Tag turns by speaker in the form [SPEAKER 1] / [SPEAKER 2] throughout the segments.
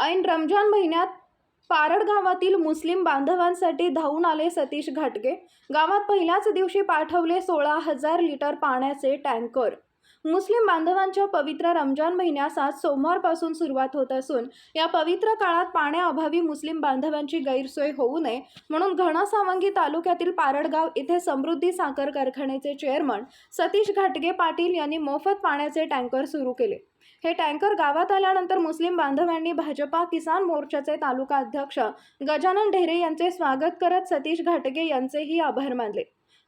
[SPEAKER 1] ऐन रमजान महिन्यात पारड गावातील मुस्लिम बांधवांसाठी धावून आले सतीश घाटगे. गावात पहिल्याच दिवशी पाठवले सोळा हजार लिटर पाण्याचे टँकर. मुस्लिम बांधवांच्या पवित्र रमजान महिन्यास आज सोमवारपासून सुरुवात होत असून या पवित्र काळात पाण्याअभावी मुस्लिम बांधवांची गैरसोय होऊ नये म्हणून घणसावंगी तालुक्यातील पारडगाव इथे समृद्धी साखर कारखान्याचे चेअरमन सतीश घाटगे पाटील यांनी मोफत पाण्याचे टँकर सुरू केले. हे टँकर गावात आल्यानंतर मुस्लिम बांधवांनी भाजपा किसान मोर्चाचे तालुका अध्यक्ष गजानन ढेरे यांचे स्वागत करत सतीश घाटगे यांचेही आभार मानले.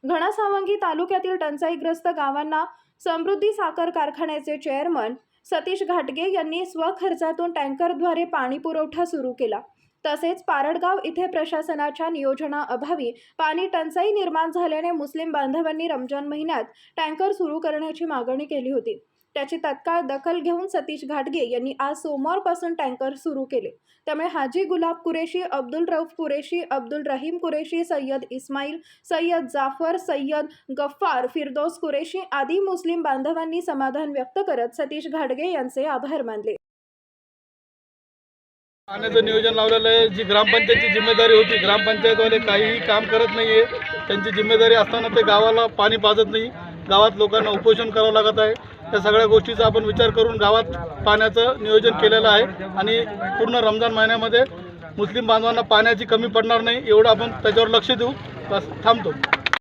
[SPEAKER 1] घणासावंगी तालुक्यातील टंचाईग्रस्त गावांना समृद्धी साखर कारखान्याचे चेअरमन सतीश घाटगे यांनी स्वखर्चातून टँकरद्वारे पाणी पुरवठा सुरू केला. तसेच पारडगाव इथे प्रशासनाच्या नियोजनाअभावी पाणी टंचाई निर्माण झाल्याने मुस्लिम बांधवांनी रमजान महिन्यात टँकर सुरू करण्याची मागणी केली होती. त्याची तत्काळ दखल घेऊन सतीश घाटगे यांनी आज सोमवारपासून टँकर सुरू केले. त्यामुळे हाजी गुलाब कुरेशी अब्दुल रऊफ कुरेशी अब्दुल रहीम कुरेशी सय्यद इस्माईल सय्यद जाफर सय्यद गफ्फार फिरदोस कुरेशी आदी मुस्लिम बांधवांनी समाधान व्यक्त करत सतीश घाटगे यांचे आभार मानले.
[SPEAKER 2] पाण्याचं नियोजन लावलेलं आहे. जी ग्रामपंचायतची जिम्मेदारी होती ग्रामपंचायतवाले काहीही काम करत नाही आहे त्यांची जिम्मेदारी असताना ते गावाला पाणी पाजत नाही. गावात लोकांना उपोषण करावं लागत आहे. या सगळ्या गोष्टीचा आपण विचार करून गावात पाण्याचं नियोजन केलेलं आहे आणि पूर्ण रमजान महिन्यामध्ये मुस्लिम बांधवांना पाण्याची कमी पडणार नाही एवढं आपण त्याच्यावर लक्ष देऊ बस थांबतो.